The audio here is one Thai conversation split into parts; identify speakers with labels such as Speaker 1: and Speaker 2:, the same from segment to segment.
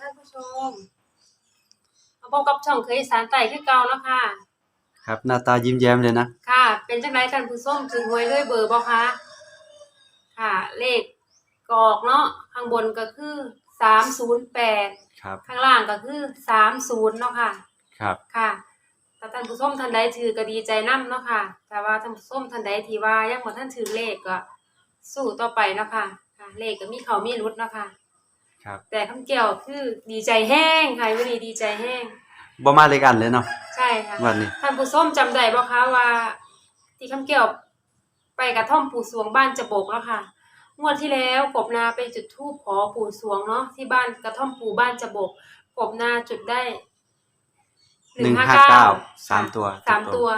Speaker 1: ท่านผู้ชมมาพบกับช่องเคยอีสารไต่คือเก่าแล้วค่ะ
Speaker 2: ครับ หน้าตายิ้มแย้มเลยนะ
Speaker 1: ค่ะ เป็นจังไรท่านผู้ชมถึงหวยด้วยเบอร์บ่คะค่ะ เลขกอกเนาะข้างบนก็คือสามศูนย์แปด
Speaker 2: ครับ
Speaker 1: ข้างล่างก็คือสามศูนย์เนาะค่ะ
Speaker 2: ครับ
Speaker 1: ค่ะถ้าท่านผู้ชมท่านใดถือก็ดีใจนํเนาะค่ะ แต่ว่าท่านผู้ชมท่านใดที่ว่ายังบ่ท่านถือเลขก็สู้ต่อไปเนาะค่ะค่ะ เลขก็มีเขามีรุดเนาะค่ะ
Speaker 2: ครับ
Speaker 1: แต่คำแก้วคือดีใจแห้งค่ะวันนี้ดีใจแห้ง
Speaker 2: บ่มาเลยกันเลยเนาะ
Speaker 1: ใช่ค่ะ
Speaker 2: วันนี้
Speaker 1: ท่านผู้ชมจำได้บ่คะว่า ที่คำแก้วไปกระท่อมปู่สวงบ้านจะบกแล้วค่ะงวดที่แล้วกบนาไปจุดธูปขอปู่สวงเนาะที่บ้านกระท่อมปู่บ้านจะบกกบนาจุดได้
Speaker 2: หนึ่งห้าเก้าสามตัว
Speaker 1: สามตัว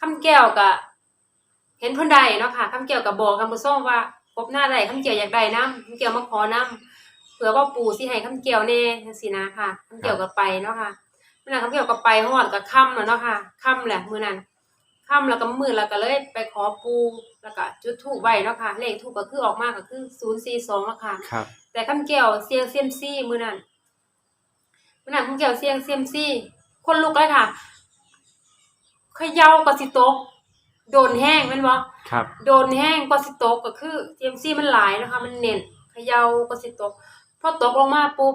Speaker 1: คำแก้วก็เห็นเพิ่นได้เนาะค่ะคำแก้วก็บอกคำผู้ชมว่ากบหน้าได้คำแก้วอยากได้นํคำแก้วมาขอนํ เผื่อว่าปู่สิให้คำแก้วแน่จังซี่นะค่ะคำแก้วก็ไปเนาะค่ะเมื่อนั้นเขาเกี่ยวกับไปฮอดกับค่ำแล้วเนาะค่ะค่ำแหละมื้อนั้นค่ำแล้วก็มืดแล้วก็เลยไปขอปูแล้วก็จุดธูปไว้เนาะค่ะเลขธูปก็คือออกมาก็คือ042เนาะค่ะ
Speaker 2: ครับ
Speaker 1: แต่คำแก้วเสียงเซียมซี่มื้อนั้นมื้อนั้นคำแก้วเสียงเซียมซี่ คนลุกเลยค่ะเขย่าก็สิตกโดนแห้งแม่นบ่
Speaker 2: ครับ
Speaker 1: โดนแห้งก็สิตกก็คือเซียมซี่มันหลายนะคะ มันเน่นเขย่าก็สิตก พอตกลงมาปุ๊บ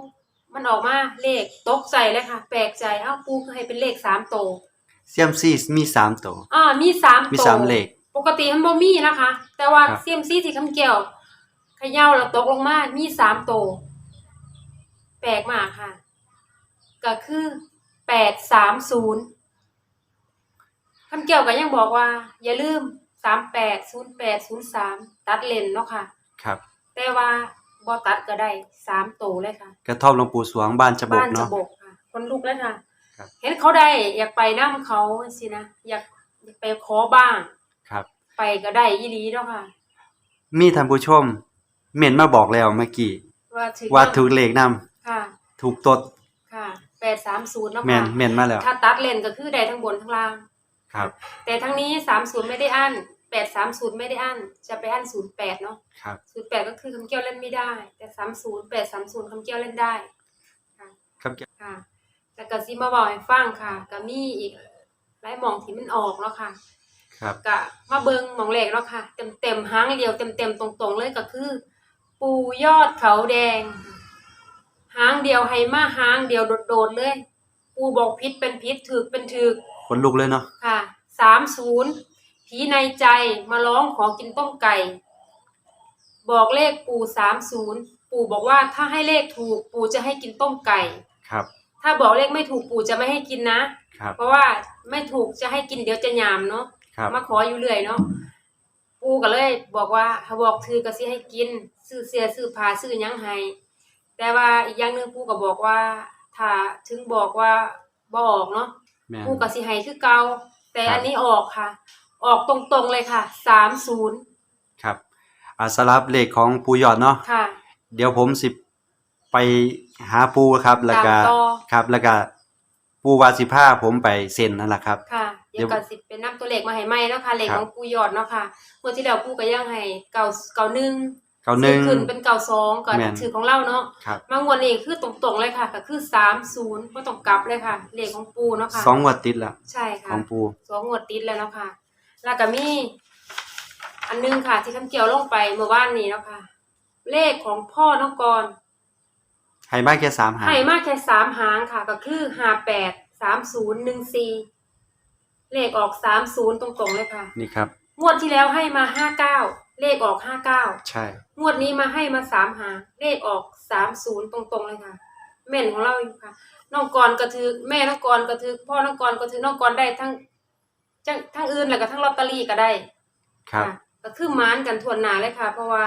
Speaker 1: มันออกมาเลขตกใจเลยค่ะ แปลกใจเอ้าปูคือให้เป็นเลขสามโตว
Speaker 2: เซียมซีมีสามตัว
Speaker 1: อ่ามีสาม
Speaker 2: มี
Speaker 1: โตว
Speaker 2: สามเลข
Speaker 1: ปกติมันบ่มีนะคะ แต่ว่า
Speaker 2: ครับ
Speaker 1: เซียมซี่ที่คำเกี่ยวเขย่าแล้วตกลงมามีสามโตวแปลกมากค่ะ ก็คือแปดสามศูนย์คำเกี่ยวก็ยังบอกว่า อย่าลืมสามแปดศูนย์แปดศูนย์สามตัดเลนเนาะค่ะ
Speaker 2: ครับ
Speaker 1: แต่ว่า บ่ตัดก็ได้สามโตวเลยค่ะ
Speaker 2: กระท่อมหลวงปู่สวงบ้านจะบก
Speaker 1: บ้านจะ
Speaker 2: เนาะ
Speaker 1: บกค่ะ คนลุกเลยค่ะ
Speaker 2: ครับ
Speaker 1: เห็นเขาได้ อยากไปน้ำเขาสินะอยากอยากไปขอบ้าง
Speaker 2: ครับ
Speaker 1: ไปก็ได้ยี่ลีเนาะค่ะ
Speaker 2: มีท่านผู้ชม เม่นมาบอกแล้วเมื่อกี้
Speaker 1: ว่าถึง
Speaker 2: ว่าถูกเลขนำ
Speaker 1: ค่ะ
Speaker 2: ถูกตด
Speaker 1: ค่ะแปดสามศูนย์เนาะ
Speaker 2: แม่น
Speaker 1: ค่ะ
Speaker 2: แม่นมาแล้ว
Speaker 1: ถ้าตัดเลนก็คือได้ทั้งบนทั้งล่าง
Speaker 2: ครับ
Speaker 1: แต่ทั้งนี้สามศูนย์ไม่ได้อั้น แปดสามศูนย์ไม่ได้อั้นจะไปอั้นศูนย์แปดเนาะ
Speaker 2: ครับ
Speaker 1: ศูนย์แปดก็คือคำเกี้ยวเล่นไม่ได้ แต่สามศูนย์แปดสามศูนย์คำเกี้ยวเล่นได้ค่ะ
Speaker 2: ครับ
Speaker 1: ค่ะแล้วก็ซิมาบอกให้ฟังค่ะก็มีอีกหลายหมองที่มันออกแล้วค่ะ
Speaker 2: ครับ
Speaker 1: ก็มาเบิงหมองแรกแล้วค่ะ เต็มเต็มๆหางเดียวเต็มเต็มๆตรงๆเลยก็คือ ปูยอดเขาแดงหางเดียวให้มาหางเดียวโดดๆเลย ปูบอกพิษเป็นพิษถือเป็นถือ
Speaker 2: คนลุกเลยเนาะ
Speaker 1: ค่ะสามศูนย์ ผีในใจมาร้องขอกินต้มไก่ บอกเลขปู่สามศูนย์ปู่บอกว่าถ้าให้เลขถูกปู่จะให้กินต้มไก่
Speaker 2: ครับ
Speaker 1: ถ้าบอกเลขไม่ถูกปู่จะไม่ให้กินนะ
Speaker 2: ครับ
Speaker 1: เพราะว่าไม่ถูกจะให้กินเดี๋ยวจะยามเนาะ
Speaker 2: ครับ
Speaker 1: มาขออยู่เรื่อยเนาะปูก็เลย บอกว่าถ้าบอกถือก็สิให้กินซื้อเสียซื้อผ้าซื้อหยังให้แต่ว่าอีกอย่างหนึงปูก็บอกว่า ถ้าถึงบอกว่าบออกเนาะ
Speaker 2: แม่น
Speaker 1: ปูก็สิให้คือเก่าแต่
Speaker 2: ครับ
Speaker 1: อันนี้ออกค่ะ ออกตรงๆเลยค่ะสามศูนย์
Speaker 2: ครับอ่าสลับเลขของปู่ยอดเนาะ
Speaker 1: ค่ะ
Speaker 2: เดี๋ยวผมสิไปหาปูครับ แล้วก็
Speaker 1: ตามต่อ
Speaker 2: ครับแล้วก็ปูวาสิพาผมไปเซ็นนั่นแหละครับ
Speaker 1: ค่ะ
Speaker 2: เดี๋
Speaker 1: เดี๋
Speaker 2: ย
Speaker 1: ยววก็สิเป็นน้ำตัวเลขมาให้ใหม่เนาะค่ะเลข
Speaker 2: ครับ
Speaker 1: ของปูยอดเนาะค่ะเมื่อที่แล้วปูก็ยังให้เก่าเก่าหนึ่ง
Speaker 2: เก้าหนึ่ง
Speaker 1: ซื้อขึ้นเป็นเก่าสองก่อน
Speaker 2: แม่น
Speaker 1: ถือของเราเนาะ
Speaker 2: ครับ
Speaker 1: มางวดนี้คือตรงๆเลยค่ะ ก็คือสามศูนย์ก็ต้องกลับเลยค่ะ เลขของปูเนาะค่ะ
Speaker 2: สองงวดติดแล้ว
Speaker 1: ใช่
Speaker 2: ข
Speaker 1: ค่ะ
Speaker 2: องปู
Speaker 1: สองงวดติดแล้วเนาะค่ะ แล้วก็มีอันหนึงค่ะ ที่คำเกี่ยวลงไปเมื่อวานนี้เนาะค่ะ เลขของพ่อน้องกร
Speaker 2: ให้มาแค่สามหาง
Speaker 1: ให้มากแค่สามหางค่ะ ก็คือห้าแปดสามศูนย์หนึ่งสี่เลขออกสามศูนย์ตรงๆเลยค่ะ
Speaker 2: นี่ครับ
Speaker 1: งวดที่แล้วให้มาห้าเก้าเลขออกห้าเก้า
Speaker 2: ใช่
Speaker 1: งวดนี้มาให้มาสามหางเลขออกสามศูนย์ตรงๆเลยค่ะแม่นของเราอยู่ค่ะน้องกรก็ถือแม่น้องกรก็ถือพ่อน้องกรก็ถือน้องกรได้ทั้ง ทั้งทั้งอื่นแล้วก็ทั้งลอตเตอรี่ก็ได้
Speaker 2: ครับะ
Speaker 1: ก็คือหมานกันทวนหนาเลยค่ะ เพราะว่า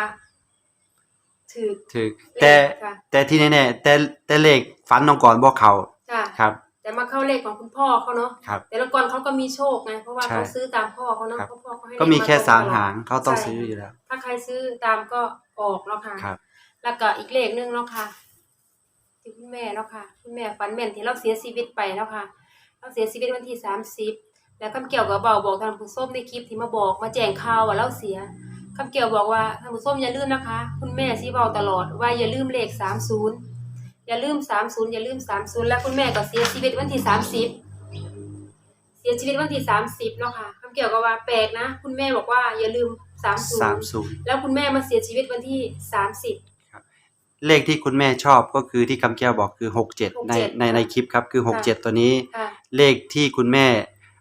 Speaker 1: ถือ
Speaker 2: ถึก
Speaker 1: เลข
Speaker 2: แต่
Speaker 1: ค่ะ
Speaker 2: แต่ที่แน่ๆแต่แต่เลขฟันน้องก่อนบ่เข้า
Speaker 1: จ้ะ
Speaker 2: ครับ
Speaker 1: แต่มาเข้าเลขของคุณพ่อเขาเนาะ
Speaker 2: ครับ
Speaker 1: แต่ละกรเขาก็มีโชคไงเพราะว่า
Speaker 2: ใช่
Speaker 1: เขาซื้อตามพ่อเขาเนาะ
Speaker 2: ครับ
Speaker 1: เพราะพ่อเขาให้
Speaker 2: ก็มี
Speaker 1: เลข
Speaker 2: แค่
Speaker 1: ตรง
Speaker 2: สาม
Speaker 1: ตลอด
Speaker 2: หางเขาต้อง
Speaker 1: ใช่
Speaker 2: ซื้ออยู่แล้ว
Speaker 1: ถ้าใครซื้อตามก็ออกแล้วค่ะ
Speaker 2: ครับ
Speaker 1: แล้วก็อีกเลขหนึงแล้วค่ะที่คุณแม่แล้วค่ะคุณแม่ฝันแม่นที่เราเสียชีวิตไปแล้วค่ะ เราเสียชีวิตวันที่สามสิบ แล้วคำเกี่ยวกับเบาบอกทางผู้ส้มในคลิปที่มาบอกมาแจ้งข่าวว่าเราเสียคำเกี่ยวบอกว่าทางผู้ส้มอย่าลืมนะคะ คุณแม่ซีเบาตลอดว่าอย่าลืมเลขสามศูนย์อย่าลืมสามศูนย์อย่าลืมสามศูนย์แล้วคุณแม่ก็เสียชีวิตวันที่สามสิบเสียชีวิตวันที่สามสิบเนาะค่ะคำเกี่ยวกับว่าแปลกนะ คุณแม่บอกว่าอย่าลืมสามศูน
Speaker 2: สาม
Speaker 1: ย์
Speaker 2: ศูนย์
Speaker 1: แล้วคุณแม่มาเสียชีวิตวันที่สามสิบ
Speaker 2: เลขที่คุณแม่ชอบก็คือที่คำแก้วบอกคือหกเจ็ดใน
Speaker 1: 67
Speaker 2: ในในคลิปครับคือหกเจ็ดตัวนี้
Speaker 1: ค่ะ
Speaker 2: เลขที่คุณแม่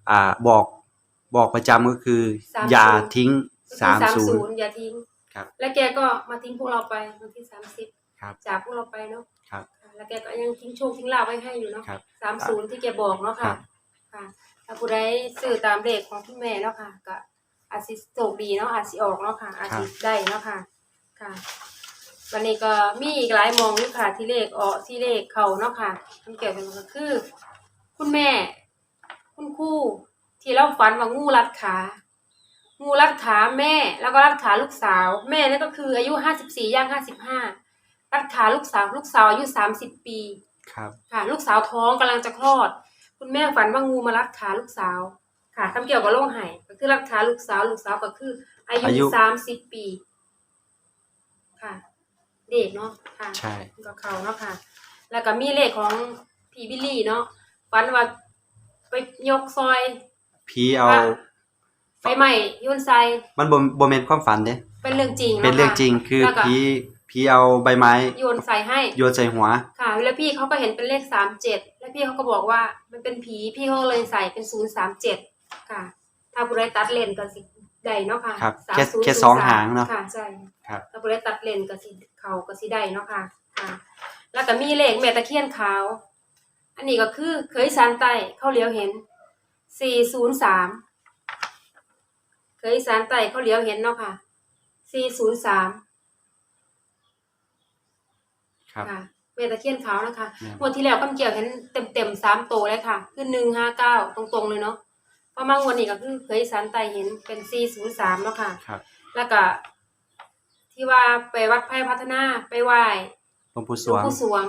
Speaker 2: อ่าบอกบอกประจำก็คือ
Speaker 1: 30
Speaker 2: อย่าทิ้งสาม
Speaker 1: สาม
Speaker 2: ศูน
Speaker 1: ศู
Speaker 2: ย์
Speaker 1: นย์อย่าทิ้ง
Speaker 2: ครับ
Speaker 1: แล้วแกก็มาทิ้งพวกเราไปวันที่สามสิบ
Speaker 2: ครับ
Speaker 1: จากพวกเราไปเนาะ
Speaker 2: ครับ
Speaker 1: ค่ะแล้วแกก็ยังทิ้งโชคทิ้งลาภไว้ให้อยู่เนาะ
Speaker 2: ครับ
Speaker 1: สามศูนย์ที่แกบอกเนาะ
Speaker 2: ครั
Speaker 1: ค่ะ
Speaker 2: บ
Speaker 1: ค่ะ ถ้าผู้ใดซื้อตามเลขของคุณแม่เนาะค่ะ ก็อาจสิโชคดีเนาะอาจสิออกเนาะค่ะ อาจสิได้เนาะค่ะ ค่ะ วันนี้ก็มีอีกหลายหมองอยู่ค่ะที่เลขออกที่เลขเขาเนาะค่ะมันเกี่ยวกันก็คือ คุณแม่ คุณครูที่เราฝันว่างูรัดขา งูรัดขาแม่แล้วก็รัดขาลูกสาว แม่นั่นก็คืออายุห้าสิบสี่ย่างห้าสิบห้ารัดขาลูกสาวลูกสาวอายุสามสิบปี
Speaker 2: ครับ
Speaker 1: ค่ะ ลูกสาวท้องกำลังจะคลอด คุณแม่ฝันว่างูมารัดขาลูกสาว ค่ะคำเกี่ยวกับโรคไห้ก็คือรัดขาลูกสาวลูกสาวก็คือ อา
Speaker 2: อายุ
Speaker 1: ยุสามสิบปี ค่ะ เด็กเนาะค่ะ
Speaker 2: ใช่
Speaker 1: ก็เขาเนาะค่ะ แล้วก็มีเลขของพีบิลลี่เนาะฝันว่า ไปยกซอย
Speaker 2: ผีเอา
Speaker 1: ว่าไฟใหม่โยนใส่
Speaker 2: มันบ่บ่แม่นความฝันเด้
Speaker 1: เป็นเรื่องจริง
Speaker 2: เป็นเรื่องาะจริงคือ
Speaker 1: แล้วก็
Speaker 2: ผีผีเอาใบไม้
Speaker 1: โยนใส่ให้
Speaker 2: โยนใส่หัว
Speaker 1: ค่ะแล้วพี่เขาก็เห็นเป็นเลขสามเจ็ดแล้วพี่เขาก็บอกว่ามันเป็นผีพี่เขาเลยใส่เป็นศูนย์สามเจ็ดค่ะ ถ้าผู้ใดตัดเลนก็สิได้เนาะค่ะ
Speaker 2: ครับ
Speaker 1: สาม
Speaker 2: แค่
Speaker 1: ศูนย์
Speaker 2: แค่
Speaker 1: ศูนย์
Speaker 2: สอง
Speaker 1: ม
Speaker 2: หางเนาะ
Speaker 1: ค่ะใช่
Speaker 2: ครับ
Speaker 1: ถ้าผู้ใดตัดเลนก็สิเขาก็สิได้เนาะค่ะค่ะ แล้วก็มีเลขแม่ตะเคียนขาว อันนี้ก็คือเคยสันไตเขาเลี้ยวเห็นสี่ศูนย์สามเคยสันไตเขาเลี้ยวเห็นเนาะค่ะสี่ศูนย์สาม
Speaker 2: ครับ
Speaker 1: ค่ะเมตะเคียนขาวนะคะ
Speaker 2: เนี่ย
Speaker 1: งวดที่แล้วก็เกี่ยวเห็นเต็มเต็มๆสามตัวเลยค่ะ คือหนึ่งห้าเก้าตรงๆเลยเนาะเพราะมางวันนี้ก็คือเคยสันไตเห็นเป็นสี่ศูนย์สามเนาะค่ะ
Speaker 2: ครับ
Speaker 1: แล้วก็ที่ว่าไปวัดไพ่พัฒนาไปไหว้
Speaker 2: หลวงปู่ส
Speaker 1: หลว
Speaker 2: ว
Speaker 1: ง
Speaker 2: ง
Speaker 1: ปู่สวง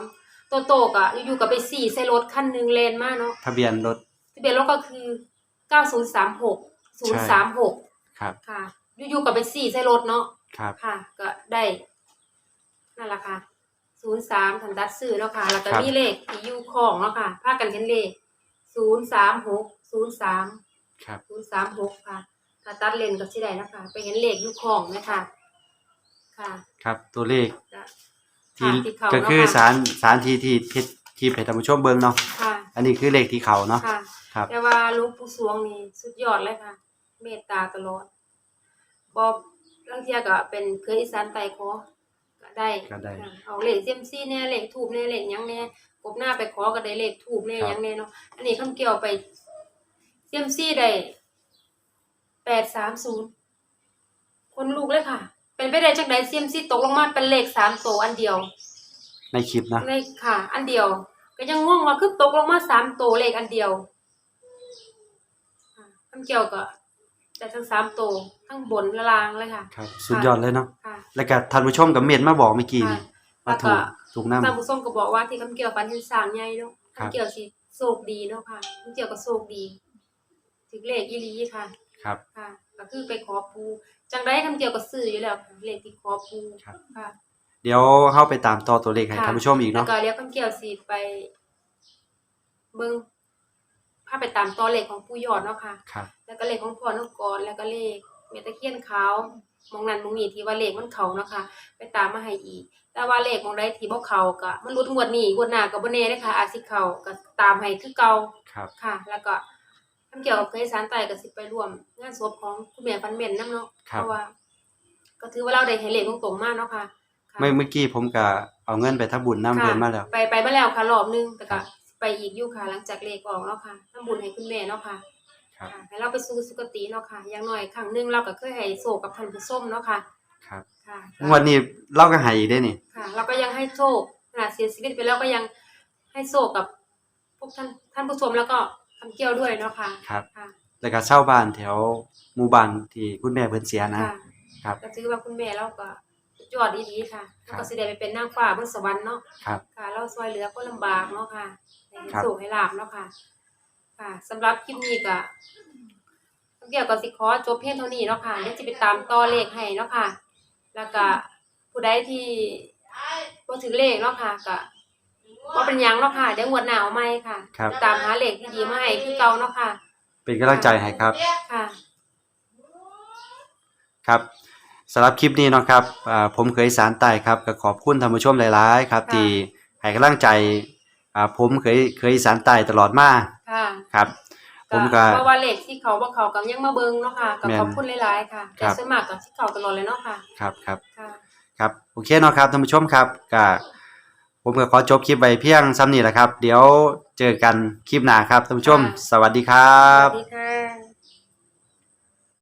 Speaker 1: โตโตกอะอยู่ๆกับไปสี่ใส่รถคันหนึ่งเลนมากเนาะ
Speaker 2: ทะเบียนรถ
Speaker 1: ทะเบียนรถก็คือเก้าศูนย์สามหกศูนย์สามหก
Speaker 2: ครับ
Speaker 1: ค่ะ อยู่ๆกับไปสี่ใส่รถเนาะ
Speaker 2: ครับ
Speaker 1: ค่ะ ก็ได้นั่นแหละค่ะศูนย์สามทันดัดซื้อแล้วค่ะ แล้วก็
Speaker 2: ครับ
Speaker 1: มีเลขที่อยู่ของแล้วค่ะพากันเห็นเลขศูนย์สามหกศูนย์สาม
Speaker 2: ครับ
Speaker 1: ศูนย์สามหกค่ะถ้าตัดเลนก็สิได้นะคะ ไปเห็นเลขอยู่ของไหมค่ะ ค่ะ
Speaker 2: ครับตัวเลข
Speaker 1: ก็
Speaker 2: ที่
Speaker 1: ค่ะที่เขา
Speaker 2: ก็คือ
Speaker 1: เนาะค่ะ
Speaker 2: สารสารที่ที่ที่ที่ให้ท่านผู้ชมเบิ่งเนาะ
Speaker 1: ค่ะ
Speaker 2: อันนี้คือเลขที่เขาเนาะ
Speaker 1: ค่ะ
Speaker 2: ครับ
Speaker 1: แต่ว่าหลูกผู้สวงนี่สุดยอดเลยค่ะ เมตตาตลอดบอบลางเทียก็เป็นเคยอีสานไตขอก็ได้
Speaker 2: ก็ได้
Speaker 1: ค่ะเอาเลขเซียมซี่แน่เลขทูบแน่เลขหยังแน่กบหน้าไปขอก็ได้เลขทูบแน่
Speaker 2: ครับ
Speaker 1: หยังแน่เนาะอันนี้คำเกี่ยวไปเซียมซี่ได้แปดสามศูนย์คนลูกเลยค่ะ เป็นไปได้จากไหนเซียมซี่ตกลงมาเป็นเลขสามตัวอันเดียว
Speaker 2: ในคลิปนะ
Speaker 1: เลขค่ะ อันเดียว ก็ยังงงว่าคือตกลงมาสามตัวเลขอันเดียวค่ะคำเกี่ยวก็แต่ทั้งสามตัวทั้งบนและล่างเลยค่ะ
Speaker 2: ครับ สุดยอดเลยเนาะ
Speaker 1: ค่ะ
Speaker 2: แล้วก็ท่านผู้ชมกับเมียนมาบอกเมื่อกี้
Speaker 1: ค่ะ
Speaker 2: นี่
Speaker 1: แล้
Speaker 2: ว่าวถู
Speaker 1: ก็
Speaker 2: กถูกนำ
Speaker 1: ท่านผู้ชมก็บอกว่าที่คำเกี่ยวฟันเห็นสร้างใหญ่เนาะ
Speaker 2: ครับ
Speaker 1: คำเกี่ยวสิโชคดีเนาะค่ะคำเกี่ยวก็โชคดี ถึงเลขอีหลีค่ะ
Speaker 2: ครับ
Speaker 1: ค่ะ ก็คือไปขอปูจังได้คำเกี่ยวก็ซื้ออยู่แล้วค่ะเลขที่ขอปู
Speaker 2: ครับ
Speaker 1: ค่ะ
Speaker 2: เดี๋ยวเข้าไปตามต่อตัวเลขให้
Speaker 1: ค่ะ
Speaker 2: ท่านผู้ชมอีก
Speaker 1: แล้ว
Speaker 2: เนาะ
Speaker 1: ก็เรียกคำเกี่ยวสิไป เบิ่งพาไปตามตัวเลขของผู้ยอดเนาะค่ะ
Speaker 2: ครับ
Speaker 1: แล้วก็เลขของพ่อนกกรแล้วก็เลขเมตะเคียนขาวมองนั้นมองนี้ที่ว่าเลขมันเขาเนาะค่ะ ไปตามมาให้อีก แต่ว่าเลขมองใดที่บ่เขาก็มันรุดงวดนี้งวดหน้าก็บ่แน่เด้อค่ะอาจสิเขาก็ตามให้คือเก่า
Speaker 2: ครับ
Speaker 1: ค่ะ แล้วก็ ทำเกี่ยวกับเคยสารไตก็สิไปร่วม งานศพของคุณแม่ฟันเม่นนํเนาะ
Speaker 2: ครับ
Speaker 1: เพราะว่า ก็ถือว่าเราได้ให้เลขตรงๆมากเนาะค่ะค่ะ
Speaker 2: เมื่อเมื่อกี้ผมก็เอาเงินไปทำบุญนำเพิ่นมาแล้ว
Speaker 1: ไปไปมาแล้วค่ะรอบนึงแต่
Speaker 2: ครั
Speaker 1: ก็
Speaker 2: บ
Speaker 1: ไปอีกอยู่ค่ะ หลังจากเลขออกเนาะค่ะทำบุญให้คุณแม่เนาะค่ะ
Speaker 2: ครับ
Speaker 1: ค่ะให้เราไปสู่สุคติเนาะค่ะอย่างน้อยครั้งหนึงเราก็เคยให้โศกกับท่านผู้ชมเนาะค่ะ
Speaker 2: ครับ
Speaker 1: ค่ะ
Speaker 2: งวดนี้เราก็ให้อีกได้นี่
Speaker 1: ค่ะ เราก็ยังให้โชคขนาดเสียชีวิตไปแล้วก็ยังให้โศกกับพวกท่านท่านผู้ชมแล้วก็ คำเกี่ยวด้วยเนาะค่ะ
Speaker 2: ครับ
Speaker 1: ค่ะ
Speaker 2: แล้วก็เช่าบ้านแถวหมู่บ้านที่คุณแม่เพิ่นเสียนะ
Speaker 1: ค่ะ
Speaker 2: ครับ
Speaker 1: ก็ถือว่าคุณแม่เราก็สุดยอดดีๆค่ะ
Speaker 2: ครั
Speaker 1: แล้ว
Speaker 2: บ
Speaker 1: ก็สิได้ไปเป็นนางฟ้าบนสวรรค์เนาะ
Speaker 2: ครับ
Speaker 1: ค่ะเราช่วยเหลือคนลำบากเนาะค่ะให้
Speaker 2: ครับ
Speaker 1: สูงให้ลาบเนาะค่ะ ค่ะสำหรับคลิปนี้ก็เกี่ยวกับสิขอจบเพียงเท่านี้เนาะค่ะเดี๋ยวจะไปตามต่อเลขให้เนาะค่ะ แล้วก็ผู้ใดที่บ่ถือเลขเนาะค่ะก็ ว่าเป็นหยังเนาะค่ะเดี๋ยวงวดหน้าเอาใหม่ค่ะ
Speaker 2: ครับ
Speaker 1: ตามหาเลขที่ดีมาให้คือเก่าเนาะค่ะ
Speaker 2: เป็นกำลังใจให้ครับ
Speaker 1: ค่ะ
Speaker 2: ครับสำหรับคลิปนี้เนาะครับอ่าผมเคยสารไต่ครับก็ขอบคุณท่านผู้ชมหลายๆ ครับ
Speaker 1: ค่ะ
Speaker 2: ที่ให้กำลังใจอ่าผมเคยเคยสารไต่ตลอดมา
Speaker 1: ค่ะ
Speaker 2: ครับ ผมก็
Speaker 1: เพราะว่าเลขที่เขาบ่เขาก็ยังมาเบิ่งเนาะค่ะก็
Speaker 2: แม่น
Speaker 1: ขอบคุณหลายๆค่ะ
Speaker 2: ครั
Speaker 1: แต่
Speaker 2: บ
Speaker 1: ส่วนมากก็ที่เขาตลอดเลยเนาะค่ะ
Speaker 2: ครับครับ
Speaker 1: ค่ะ
Speaker 2: ครับโอเคเนาะครับท่านผู้ชมครับก็ ผมก็ขอจบคลิปไว้เพียงซ้ำนี้แหละครับ เดี๋ยวเจอกันคลิปหน้าครับท่านผู้ชม
Speaker 1: ค่ะ
Speaker 2: สวัสดีครั
Speaker 1: ส
Speaker 2: บ
Speaker 1: วัสดีค่ะ